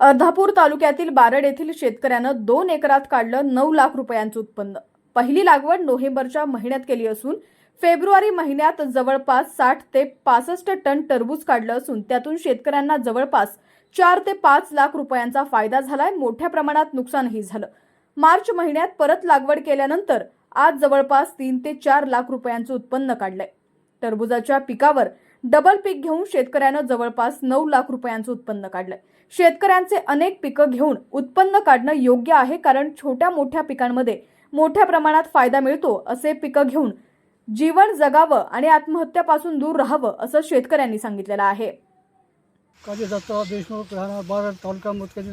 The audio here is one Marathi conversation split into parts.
अर्धापूर तालुक्यातील बारड येथील शेतकऱ्यानं दोन एकरात काढलं नऊ लाख रुपयांचं उत्पन्न. पहिली लागवड नोव्हेंबरच्या महिन्यात केली असून फेब्रुवारी महिन्यात जवळपास साठ ते पासष्ट टन टरबूज काढलं असून त्यातून शेतकऱ्यांना जवळपास चार ते पाच लाख रुपयांचा फायदा झालाय. मोठ्या प्रमाणात नुकसानही झालं. मार्च महिन्यात परत लागवड केल्यानंतर आज जवळपास तीन ते चार लाख रुपयांचं उत्पन्न काढलंय. टरबूजाच्या पिकावर डबल पीक घेऊन शेतकऱ्यानं जवळपास नऊ लाख रुपयांचं उत्पन्न काढलंय. शेतकऱ्यांचे अनेक पिकं घेऊन उत्पन्न काढणं योग्य आहे कारण छोट्या मोठ्या पिकांमध्ये मोठ्या प्रमाणात फायदा मिळतो असे पिकं घेऊन जीवन जगावं आणि आत्महत्यापासून दूर राहावं असं शेतकऱ्यांनी सांगितलेलं आहे. काजी दत्तराव देशमुख राहणार बारड तालुका मुतकरी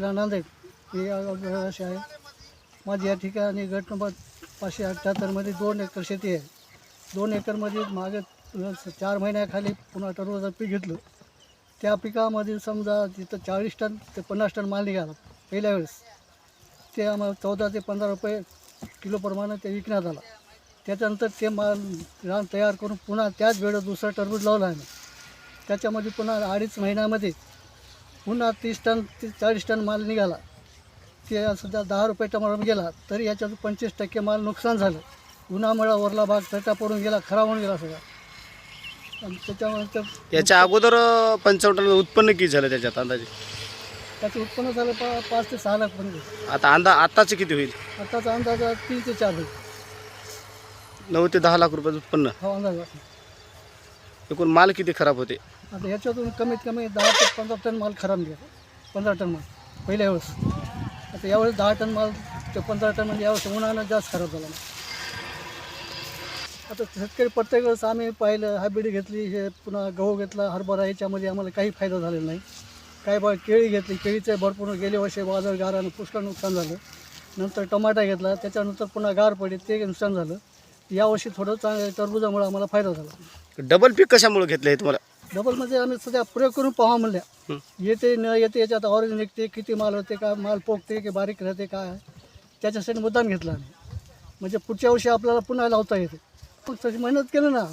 हे अशी आहे माझी या ठिकाणी गट नंबर पाचशे अठ्ठ्याहत्तरमध्ये दोन एकर शेती आहे. दोन एकरमध्ये मागे चार महिन्याखाली पुन्हा टरबूजाचं पीक घेतलं त्या पिकामध्ये समजा तिथं चाळीस टन ते पन्नास टन माल निघाला पहिल्या वेळेस ते आम्हाला चौदा ते पंधरा रुपये किलोप्रमाणे ते विकण्यात आला. त्याच्यानंतर ते माल रान तयार करून पुन्हा त्याच वेळेस दुसरा टरबूज लावला आहे त्याच्यामध्ये पुन्हा अडीच महिन्यामध्ये पुन्हा तीस टन ते चाळीस टन माल निघाला. ते सध्या दहा रुपये टमाटर गेला तरी याच्यात पंचवीस टक्के माल नुकसान झालं. उन्हामुळं वरला भाग तटा पडून गेला खराब होऊन गेला सगळा. आणि त्याच्यामुळे ते याच्या अगोदर पंचावन्न उत्पन्न किती झालं त्याच्यात अंदाजे? त्याचं उत्पन्न झालं पा पाच ते सहा लाख पण आता अंदा आत्ताचं किती होईल? आताचा अंदाज तीन ते चार होईल. नऊ ते दहा लाख रुपयाचं उत्पन्न. हा अंदाज एकूण माल किती खराब होते? आता ह्याच्यातून कमीत कमी दहा ते पंधरा टन माल खराब निघाला. पंधरा टन माल. पहिल्या वेळेस आता यावेळेस दहा टन माल ते पंधरा टन म्हणजे यावेळेस उन्हानं जास्त खराब झाला. आता शेतकरी प्रत्येक वेळेस आम्ही पाहिलं हायब्रिड घेतली हे पुन्हा गहू घेतला हरभरा याच्यामध्ये आम्हाला काही फायदा झालेला नाही. काही बा केळी घेतली केळीचे भरपूर गेले वर्षी बाजार गारानं पुष्कळ नुकसान झालं. नंतर टमाटा घेतला त्याच्यानंतर पुन्हा गार पडली ते नुकसान झालं. यावर्षी थोडं चांगलं टरबुजामुळे आम्हाला फायदा झाला. डबल पीक कशामुळे घेतलं हे तुम्हाला? डबल म्हणजे आम्ही सध्या प्रयोग करून पाहा म्हणल्या. येते न येते याच्यात ऑरेंज निघते किती माल होते का माल पोकते की बारीक राहते काय त्याच्यासाठी मुद्दाम घेतला आम्ही. म्हणजे पुढच्या वर्षी आपल्याला पुन्हा लावता येते. तशी मेहनत केलं ना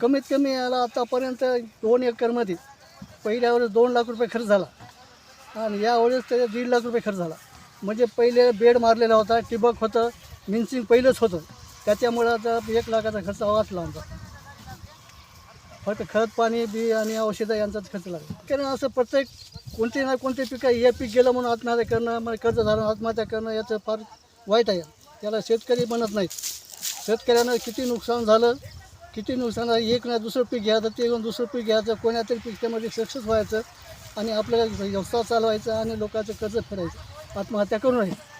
कमीत कमी याला आतापर्यंत दोन एकरमध्ये पहिल्या वेळेस दोन लाख रुपये खर्च झाला. आणि यावेळेस त्याच्या दीड लाख रुपये खर्च झाला. म्हणजे पहिले बेड मारलेला होता ठिबक होतं मिन्सिंग पहिलंच होतं. त्याच्यामुळं आता एक लाखाचा खर्च वाचला आमचा. फक्त खत पाणी बी आणि औषधं यांचाच खर्च लागला. कारण असं प्रत्येक कोणते ना कोणते पिकं हे पीक गेलं म्हणून आत्महत्या करणं मग कर्ज झालं आत्महत्या करणं याचं फार वाईट आहे. त्याला शेतकरी बनत नाहीत. शेतकऱ्यानं किती नुकसान झालं किती नुकसान झालं एक नाही दुसरं पीक घ्यायचं ते घेऊन दुसरं पीक घ्यायचं कोणातरी पीक त्यामध्ये सक्सेस व्हायचं आणि आपल्याला व्यवसाय चालवायचा आणि लोकांचं कर्ज फेडायचं आत्महत्या करू नये